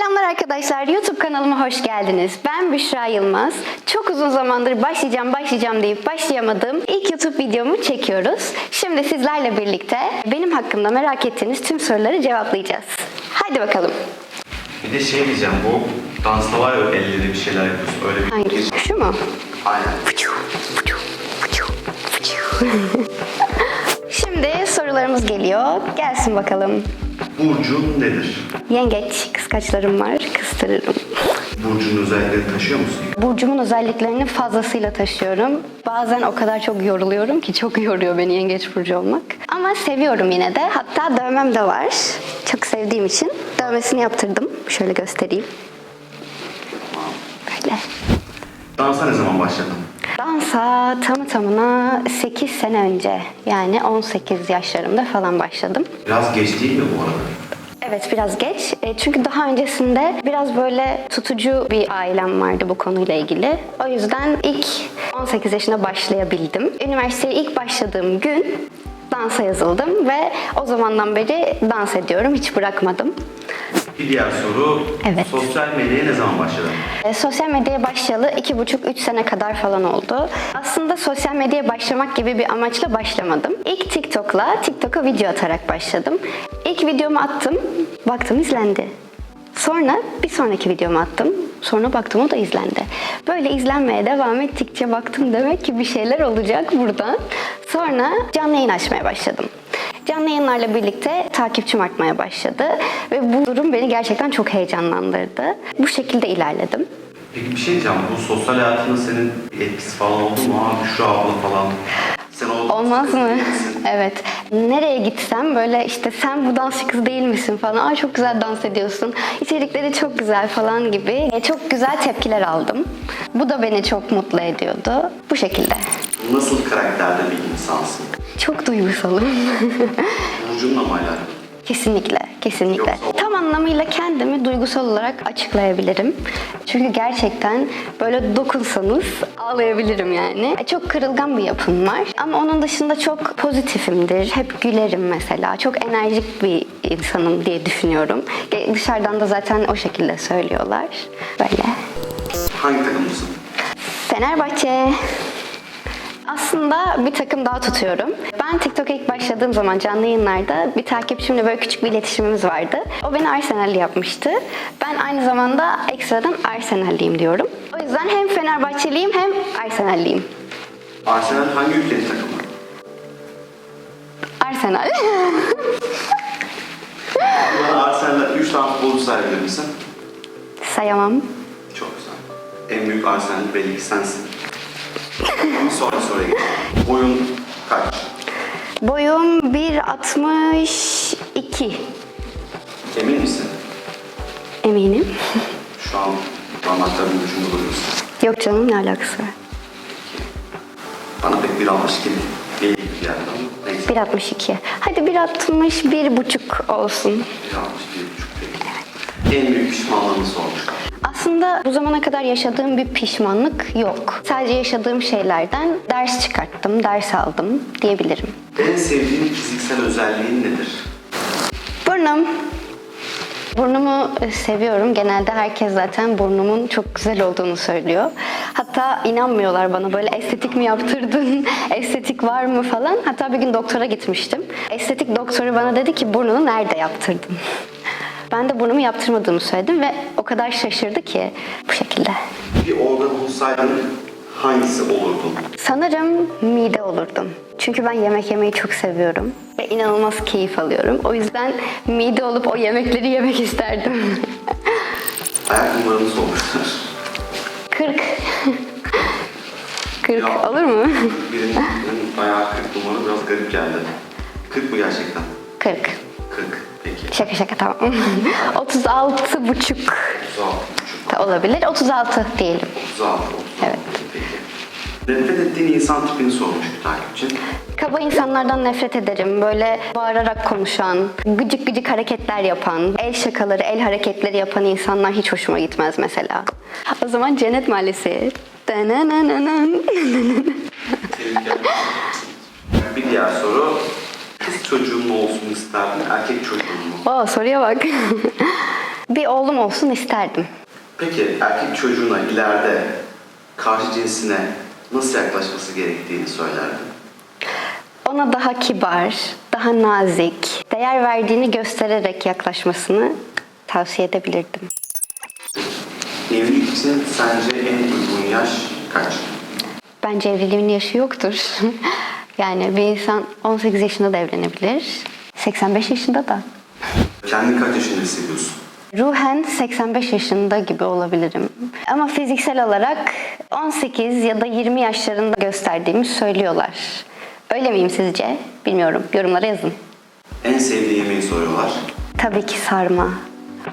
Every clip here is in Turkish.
Selamlar arkadaşlar. YouTube kanalıma hoş geldiniz. Ben Büşra Yılmaz. Çok uzun zamandır başlayacağım, başlayacağım deyip başlayamadığım ilk YouTube videomu çekiyoruz. Şimdi sizlerle birlikte benim hakkımda merak ettiğiniz tüm soruları cevaplayacağız. Hadi bakalım. Bir de şey diyeceğim bu dansta var ya elleri bir şeyler yapıyorsun öyle bir Hangi? Şu mu? Aynen. Şimdi sorularımız geliyor. Gelsin bakalım. Burcun nedir? Yengeç, kıskaçlarım var, kıstırırım. Burcun özelliklerini taşıyor musun? Burcumun özelliklerini fazlasıyla taşıyorum. Bazen o kadar çok yoruluyorum ki çok yoruyor beni yengeç burcu olmak. Ama seviyorum yine de. Hatta dövmem de var. Çok sevdiğim için dövmesini yaptırdım. Şöyle göstereyim. Böyle. Dansa ne zaman başladın? Dansa tamı tamına 8 sene önce yani 18 yaşlarımda falan başladım. Biraz geç değil mi bu arada? Evet biraz geç. E, Çünkü daha öncesinde biraz böyle tutucu bir ailem vardı bu konuyla ilgili. O yüzden ilk 18 yaşında başlayabildim. Üniversiteye ilk başladığım gün dansa yazıldım ve o zamandan beri dans ediyorum. Hiç bırakmadım. Bir diğer soru. Evet. Sosyal medyaya ne zaman başladın? E, Sosyal medyaya başlayalı iki buçuk üç sene kadar falan oldu. Aslında sosyal medyaya başlamak gibi bir amaçla başlamadım. İlk TikTok'la TikTok'a video atarak başladım. İlk videomu attım, baktım izlendi. Sonra bir sonraki videomu attım. Sonra baktım o da izlendi. Böyle izlenmeye devam ettikçe baktım demek ki bir şeyler olacak buradan. Sonra canlı yayın açmaya başladım. Canlı yayınlarla birlikte takipçim artmaya başladı ve bu durum beni gerçekten çok heyecanlandırdı. Bu şekilde ilerledim. Peki bir şey diyeceğim. Bu sosyal hayatında senin etkisi falan oldu mu? Abi şu abla falan. Sen Olmaz mı? Evet. Nereye gitsem böyle işte sen bu dansçı kız değil misin falan. Aa çok güzel dans ediyorsun. İçerikleri çok güzel falan gibi. E, Çok güzel tepkiler aldım. Bu da beni çok mutlu ediyordu. Bu şekilde. Nasıl karakterde bir insansın? Çok duygusalım. Burcunla mı alakalı? Kesinlikle, kesinlikle. Tam anlamıyla kendimi duygusal olarak açıklayabilirim. Çünkü gerçekten böyle dokunsanız ağlayabilirim yani. E, Çok kırılgan bir yapım var. Ama onun dışında çok pozitifimdir. Hep gülerim mesela. Çok enerjik bir insanım diye düşünüyorum. E, Dışarıdan da zaten o şekilde söylüyorlar. Böyle. Hangi takımlısın? Fenerbahçe. Aslında bir takım daha tutuyorum. Ben TikTok'a ilk başladığım zaman canlı yayınlarda bir takipçimle böyle küçük bir iletişimimiz vardı. O beni Arsenal'li yapmıştı. Ben aynı zamanda ekstradan Arsenal'liyim diyorum. O yüzden hem Fenerbahçeliyim hem Arsenal'liyim. Arsenal hangi ülkenin takımı? Arsenal. Bana Arsenal'de 3 tane futbolcu sayabilir misin? Sayamam. Çok güzel. En büyük Arsenal belli ki sensin. Ama sonra soruya geçelim. Boyun kaç? Boyum 1.62. Emin misin? Eminim. Şu an parmaklarının ucunda duruyorsun. Yok canım ne alakası var. Bana pek bir almış gibi değil bir yerden ama neyse. 1.62. Hadi 1.61 buçuk olsun. Bir almış bir buçuk değil. En büyük pişmanlığını sormuşlar. Aslında bu zamana kadar yaşadığım bir pişmanlık yok. Sadece yaşadığım şeylerden ders çıkarttım, ders aldım diyebilirim. En sevdiğin fiziksel özelliğin nedir? Burnum. Burnumu e, seviyorum. Genelde herkes zaten burnumun çok güzel olduğunu söylüyor. Hatta inanmıyorlar bana böyle estetik mi yaptırdın, estetik var mı falan. Hatta bir gün doktora gitmiştim. Estetik doktoru bana dedi ki burnunu nerede yaptırdın? Ben de burnumu yaptırmadığımı söyledim ve o kadar şaşırdı ki bu şekilde. Bir organ olsaydın hangisi olurdun? Sanırım mide olurdum. Çünkü ben yemek yemeyi çok seviyorum ve inanılmaz keyif alıyorum. O yüzden mide olup o yemekleri yemek isterdim. Ayak numaranı sormuşlar. 40. 40 Ya. olur mu? Birinin ayağı 40 numara biraz garip geldi. 40 mı gerçekten? 40. 40. Peki. Şaka şaka tamam. 36 buçuk 36 buçuk. da olabilir. 36 diyelim. 36. 36. Evet. Peki. Nefret ettiğin insan tipini sormuş bir takipçi. Kaba insanlardan nefret ederim. Böyle bağırarak konuşan, gıcık gıcık hareketler yapan, el şakaları, el hareketleri yapan insanlar hiç hoşuma gitmez mesela. O zaman Cennet Mahallesi. Bir diğer soru. Kız çocuğun mu olsun isterdin, erkek çocuğun Oo, soruya bak. Bir oğlum olsun isterdim. Peki erkek çocuğuna ileride karşı cinsine nasıl yaklaşması gerektiğini söylerdin? Ona daha kibar, daha nazik, değer verdiğini göstererek yaklaşmasını tavsiye edebilirdim. Evlilik için sence en uygun yaş kaç? Bence evliliğin yaşı yoktur. yani bir insan 18 yaşında da evlenebilir. 85 yaşında da. Kendini kaç yaşında hissediyorsun? Ruhen 85 yaşında gibi olabilirim. Ama fiziksel olarak 18 ya da 20 yaşlarında gösterdiğimi söylüyorlar. Öyle miyim sizce? Bilmiyorum. Yorumlara yazın. En sevdiği yemeği soruyorlar. Tabii ki sarma.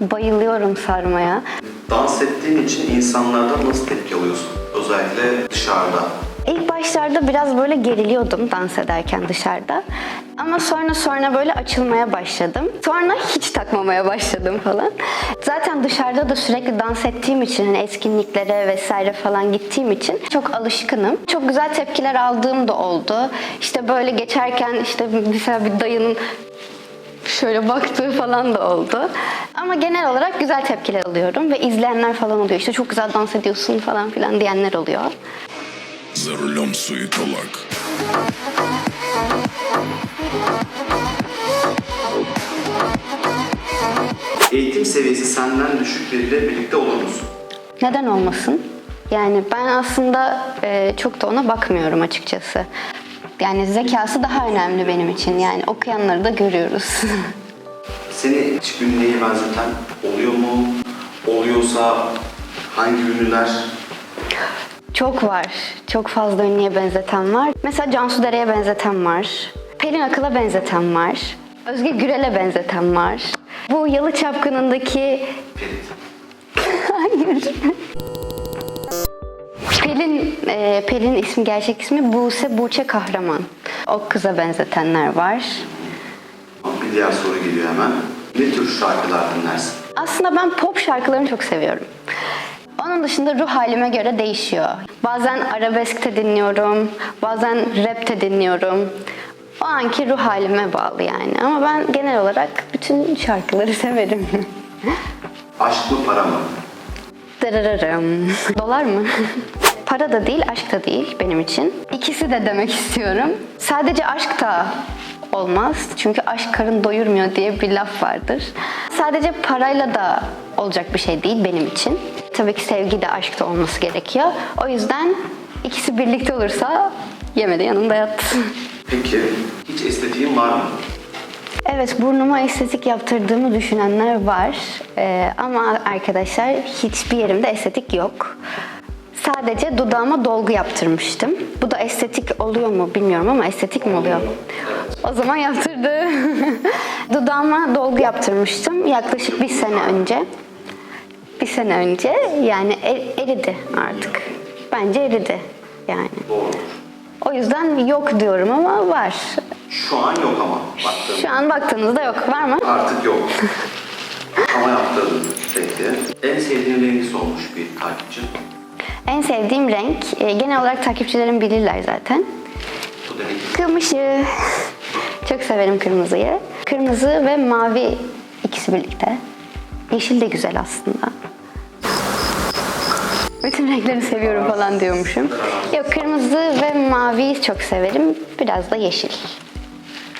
Bayılıyorum sarmaya. Dans ettiğin için insanlardan nasıl tepki alıyorsun? Özellikle dışarıda. İlk başlarda biraz böyle geriliyordum dans ederken dışarıda. Ama sonra sonra böyle açılmaya başladım. Sonra hiç takmamaya başladım falan. Zaten dışarıda da sürekli dans ettiğim için hani etkinliklere vesaire falan gittiğim için çok alışkınım. Çok güzel tepkiler aldığım da oldu. İşte böyle geçerken işte mesela bir dayının şöyle baktığı falan da oldu. Ama genel olarak güzel tepkiler alıyorum ve izleyenler falan oluyor. İşte çok güzel dans ediyorsun falan filan diyenler oluyor. За рулем суетолог. Eğitim seviyesi senden düşük biriyle birlikte olur musun? Neden olmasın? Yani ben aslında e, çok da ona bakmıyorum açıkçası. Yani zekası daha önemli benim için. Yani okuyanları da görüyoruz. Seni hiç ünlüye benzeten oluyor mu? Oluyorsa hangi ünlüler? Çok var. Çok fazla ünlüye benzeten var. Mesela Cansu Dere'ye benzeten var. Pelin Akıl'a benzeten var. Özge Gürel'e benzeten var. Bu Yalı Çapkını'ndaki. Hayır. Pelin, e, Pelin ismi gerçek ismi Buse Buğçe Kahraman. O kıza benzetenler var. Bir diğer soru geliyor hemen. Ne tür şarkılar dinlersin? Aslında ben pop şarkılarını çok seviyorum. Onun dışında ruh halime göre değişiyor. Bazen arabeskte dinliyorum, bazen rapte dinliyorum. O anki ruh halime bağlı yani. Ama ben genel olarak bütün şarkıları severim. Aşk mı para mı? Dırırırım. Dolar mı? Para da değil, aşk da değil benim için. İkisi de demek istiyorum. Sadece aşk da olmaz. Çünkü aşk karın doyurmuyor diye bir laf vardır. Sadece parayla da olacak bir şey değil benim için. Tabii ki sevgi de aşk da olması gerekiyor. O yüzden ikisi birlikte olursa yemede yanında yat. Peki hiç estetiğin var mı? Evet burnuma estetik yaptırdığımı düşünenler var. Ee, ama arkadaşlar hiçbir yerimde estetik yok. Sadece dudağıma dolgu yaptırmıştım. Bu da estetik oluyor mu bilmiyorum ama estetik mi oluyor? O zaman yaptırdı. Dudağıma dolgu yaptırmıştım yaklaşık bir sene önce. Bir sene önce yani er- eridi artık. Bence eridi yani. O yüzden yok diyorum ama var. Şu an yok ama baktığım. Şu an baktığınızda yok. Var mı? Artık yok. ama yaptığım peki. En sevdiğin rengi sormuş bir takipçi. En sevdiğim renk, e, genel olarak takipçilerim bilirler zaten. Bu demek ki Kırmızı. Çok severim kırmızıyı. Kırmızı ve mavi ikisi birlikte. Yeşil de güzel aslında. Bütün renkleri seviyorum falan diyormuşum. Yok kırmızı ve maviyi çok severim. Biraz da yeşil.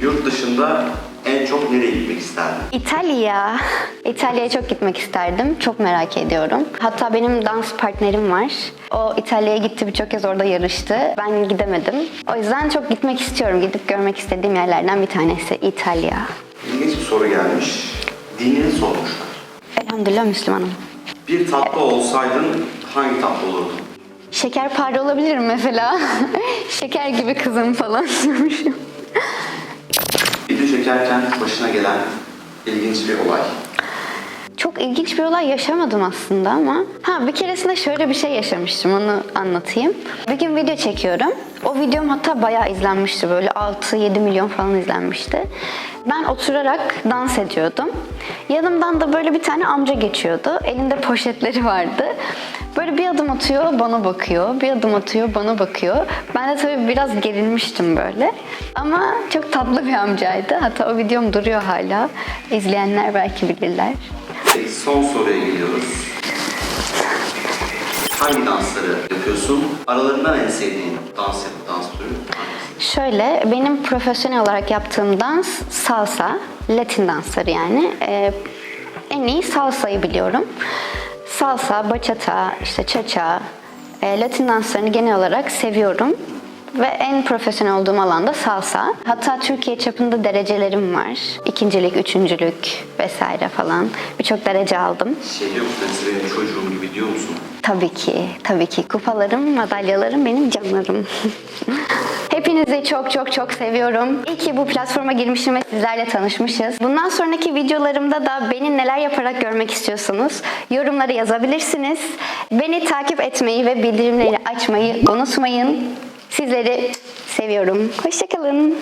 yurt dışında en çok nereye gitmek isterdin? İtalya. İtalya'ya çok gitmek isterdim. Çok merak ediyorum. Hatta benim dans partnerim var. O İtalya'ya gitti birçok kez orada yarıştı. Ben gidemedim. O yüzden çok gitmek istiyorum. Gidip görmek istediğim yerlerden bir tanesi İtalya. İlginç bir soru gelmiş. Dinini sormuşlar. Elhamdülillah Müslümanım. Bir tatlı olsaydın hangi tatlı olurdun? Şekerpare olabilirim mesela. Şeker gibi kızım falan diyormuşum. Video çekerken başına gelen ilginç bir olay. Çok ilginç bir olay yaşamadım aslında ama ha bir keresinde şöyle bir şey yaşamıştım onu anlatayım. Bir gün video çekiyorum. O videom hatta bayağı izlenmişti böyle 6-7 milyon falan izlenmişti. Ben oturarak dans ediyordum. Yanımdan da böyle bir tane amca geçiyordu. Elinde poşetleri vardı. Böyle bir adım atıyor bana bakıyor. Bir adım atıyor bana bakıyor. Ben de tabii biraz gerilmiştim böyle. Ama çok tatlı bir amcaydı. Hatta o videom duruyor hala. İzleyenler belki bilirler. Peki son soruya geliyoruz. Hangi dansları yapıyorsun? Aralarından en sevdiğin dans dans türü? Şöyle, benim profesyonel olarak yaptığım dans salsa, Latin dansları yani. Ee, en iyi salsayı biliyorum. Salsa, bachata, işte cha-cha, e, Latin danslarını genel olarak seviyorum. Ve en profesyonel olduğum alanda salsa. Hatta Türkiye çapında derecelerim var. İkincilik, üçüncülük vesaire falan. Birçok derece aldım. Şey diyor musun? Benim çocuğum gibi diyor musun? Tabii ki, tabii ki. Kupalarım, madalyalarım benim canlarım. Hepinizi çok çok çok seviyorum. İyi ki bu platforma girmişim ve sizlerle tanışmışız. Bundan sonraki videolarımda da beni neler yaparak görmek istiyorsunuz? Yorumlara yazabilirsiniz. Beni takip etmeyi ve bildirimleri açmayı unutmayın. Sizleri seviyorum. Hoşçakalın.